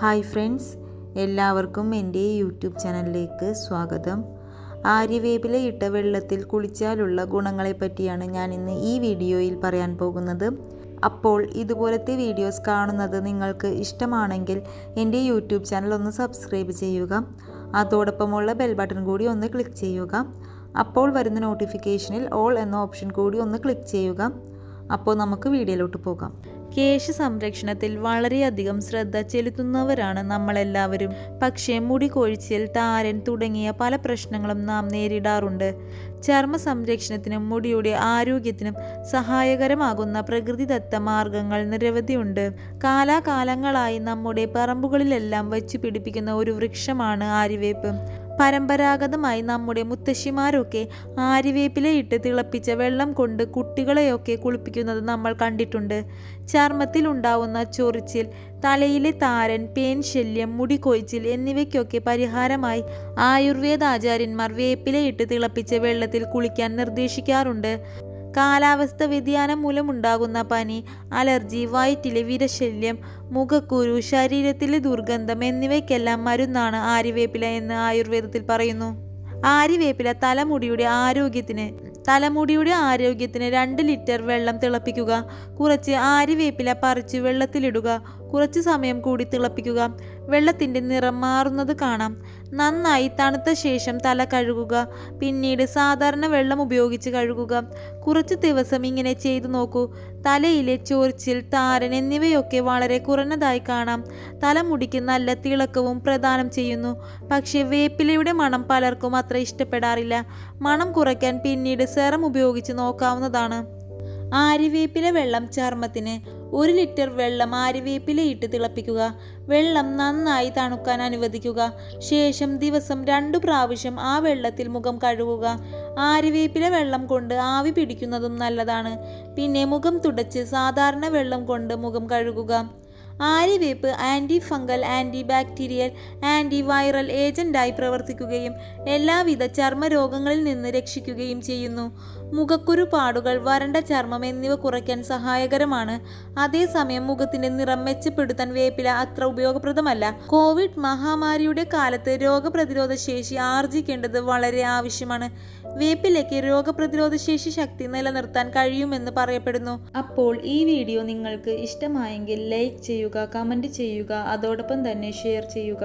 Hi friends എല്ലാവർക്കും എന്റെ YouTube ചാനലിലേക്ക് സ്വാഗതം. ആര്യവേപ്പില ഇട്ട വെള്ളത്തിൽ കുളിച്ചാലുള്ള ഗുണങ്ങളെ പറ്റിയാണ് ഞാൻ ഇന്ന് ഈ വീഡിയോയിൽ പറയാൻ പോകുന്നത്. അപ്പോൾ ഇതുപോലത്തെ വീഡിയോസ് കാണുന്നത് നിങ്ങൾക്ക് ഇഷ്ടമാണെങ്കിൽ എന്റെ യൂട്യൂബ് ചാനൽ ഒന്ന് സബ്സ്ക്രൈബ് ചെയ്യുക. അതോടൊപ്പമുള്ള ബെൽ ബട്ടൺ കൂടി ഒന്ന് ക്ലിക്ക് ചെയ്യുക. അപ്പോൾ വരുന്ന നോട്ടിഫിക്കേഷനിൽ ഓൾ എന്ന ഓപ്ഷൻ കൂടി ഒന്ന് ക്ലിക്ക് ചെയ്യുക. അപ്പോൾ നമുക്ക് വീഡിയോയിലോട്ട് പോകാം. കേശ സംരക്ഷണത്തിൽ വളരെയധികം ശ്രദ്ധ ചെലുത്തുന്നവരാണ് നമ്മളെല്ലാവരും. പക്ഷേ മുടി കൊഴിച്ചിൽ താരൻ തുടങ്ങിയ പല പ്രശ്നങ്ങളും നാം നേരിടാറുണ്ട്. ചർമ്മ സംരക്ഷണത്തിനും മുടിയുടെ ആരോഗ്യത്തിനും സഹായകരമാകുന്ന പ്രകൃതിദത്ത മാർഗങ്ങൾ നിരവധിയുണ്ട്. കാലാകാലങ്ങളായി നമ്മുടെ പറമ്പുകളിലെല്ലാം വച്ചു പിടിപ്പിക്കുന്ന ഒരു വൃക്ഷമാണ് ആര്യവേപ്പ്. പരമ്പരാഗതമായി നമ്മുടെ മുത്തശ്ശിമാരൊക്കെ ആര്യവേപ്പിലയിട്ട് തിളപ്പിച്ച വെള്ളം കൊണ്ട് കുട്ടികളെയൊക്കെ കുളിപ്പിക്കുന്നത് നമ്മൾ കണ്ടിട്ടുണ്ട്. ചർമ്മത്തിൽ ഉണ്ടാവുന്ന ചൊറിച്ചിൽ തലയിലെ താരൻ പേൻ ശല്യം മുടി കൊഴിച്ചിൽ എന്നിവയ്ക്കൊക്കെ പരിഹാരമായി ആയുർവേദാചാര്യന്മാർ വേപ്പിലയിട്ട് തിളപ്പിച്ച വെള്ളത്തിൽ കുളിക്കാൻ നിർദ്ദേശിക്കാറുണ്ട്. കാലാവസ്ഥ വ്യതിയാനം മൂലമുണ്ടാകുന്ന പനി അലർജി വയറ്റിലെ വിരശല്യം മുഖക്കുരു ശരീരത്തിലെ ദുർഗന്ധം എന്നിവയ്ക്കെല്ലാം മരുന്നാണ് ആര്യവേപ്പില എന്ന് ആയുർവേദത്തിൽ പറയുന്നു. ആര്യവേപ്പില തലമുടിയുടെ ആരോഗ്യത്തിന് തലമുടിയുടെ ആരോഗ്യത്തിന് രണ്ട് ലിറ്റർ വെള്ളം തിളപ്പിക്കുക കുറച്ച് ആര്യവേപ്പില പറിച്ച് വെള്ളത്തിലിടുക കുറച്ച് സമയം കൂടി തിളപ്പിക്കുക വെള്ളത്തിന്റെ നിറം മാറുന്നത് കാണാം. നന്നായി തണുത്ത ശേഷം തല കഴുകുക. പിന്നീട് സാധാരണ വെള്ളം ഉപയോഗിച്ച് കഴുകുക. കുറച്ച് ദിവസം ഇങ്ങനെ ചെയ്തു നോക്കൂ. തലയിലെ ചൊറിച്ചിൽ താരൻ എന്നിവയൊക്കെ വളരെ കുറഞ്ഞതായി കാണാം. തലമുടിക്ക് നല്ല തിളക്കവും പ്രദാനം ചെയ്യുന്നു. പക്ഷേ വേപ്പിലയുടെ മണം പലർക്കും അത്ര ഇഷ്ടപ്പെടാറില്ല. മണം കുറയ്ക്കാൻ പിന്നീട് സെറം ഉപയോഗിച്ച് നോക്കാവുന്നതാണ്. ആര്യവേപ്പില വെള്ളം ചർമ്മത്തിന് ഒരു ലിറ്റർ വെള്ളം ആര്യവേപ്പില തിളപ്പിക്കുക. വെള്ളം നന്നായി തണുക്കാൻ അനുവദിക്കുക. ശേഷം ദിവസം രണ്ടു പ്രാവശ്യം ആ വെള്ളത്തിൽ മുഖം കഴുകുക. ആര്യവേപ്പില വെള്ളം കൊണ്ട് ആവി പിടിക്കുന്നതും നല്ലതാണ്. പിന്നെ മുഖം തുടച്ച് സാധാരണ വെള്ളം കൊണ്ട് മുഖം കഴുകുക. ആര്യവേപ്പ് anti fungal anti bacterial anti viral ഏജന്റായി പ്രവർത്തിക്കുകയും എല്ലാവിധ ചർമ്മരോഗങ്ങളിൽ നിന്ന് രക്ഷിക്കുകയും ചെയ്യുന്നു. മുഖക്കുരു പാടുകൾ വരണ്ട ചർമ്മം എന്നിവ കുറയ്ക്കാൻ സഹായകരമാണ്. അതേസമയം മുഖത്തിന്റെ നിറം മെച്ചപ്പെടുത്താൻ വേപ്പില അത്ര ഉപയോഗപ്രദമല്ല. കോവിഡ് മഹാമാരിയുടെ കാലത്ത് രോഗപ്രതിരോധ ശേഷി ആർജിക്കേണ്ടത് വളരെ ആവശ്യമാണ്. വേപ്പിലയ്ക്ക് രോഗപ്രതിരോധ ശേഷി ശക്തി നിലനിർത്താൻ കഴിയുമെന്ന് പറയപ്പെടുന്നു. അപ്പോൾ ഈ വീഡിയോ നിങ്ങൾക്ക് ഇഷ്ടമായെങ്കിൽ ലൈക്ക് ചെയ്യുക കമന്റ് ചെയ്യുക അതോടൊപ്പം തന്നെ ഷെയർ ചെയ്യുക.